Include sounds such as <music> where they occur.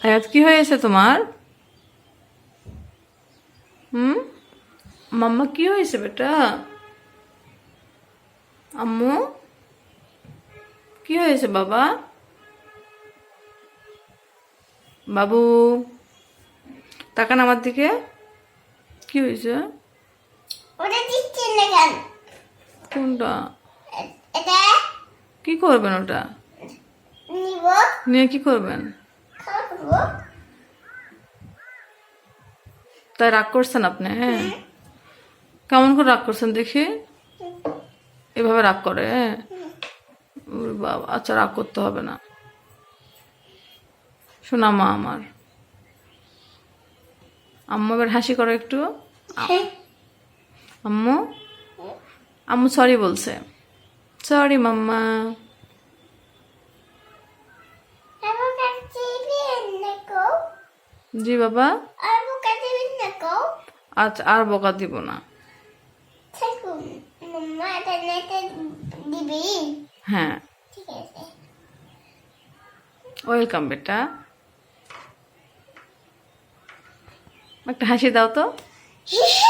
আয়াত কি হয়েছে তোমার? হুম? মাম্মা কি হয়েছে বেটা? আম্মু? কি হয়েছে বাবা? বাবু? তাকান আমার দিকে। কি হয়েছে? কোনটা? কি করবেন ওটা? নিয়ে কি করবেন? তাই রাগ করছেন আপনি হ্যাঁ? কেমন করে রাগ করছেন দেখি? এভাবে রাগ করে হ্যাঁ? বাবা আচ্ছা রাগ করতে হবে না। শোনা মা আমার। আম্মু এবার হাসি করো একটু। আম্মু? আম্মু সরি বলছে। সরি মাম্মা। জি বাবা। আর বোকা দিবেন না কো। আচ্ছা আর বোকা দিব না। দিবি। হ্যাঁ। ওয়েলকাম বেটা। একটা হাসি দাও তো। হ্যাঁ <laughs>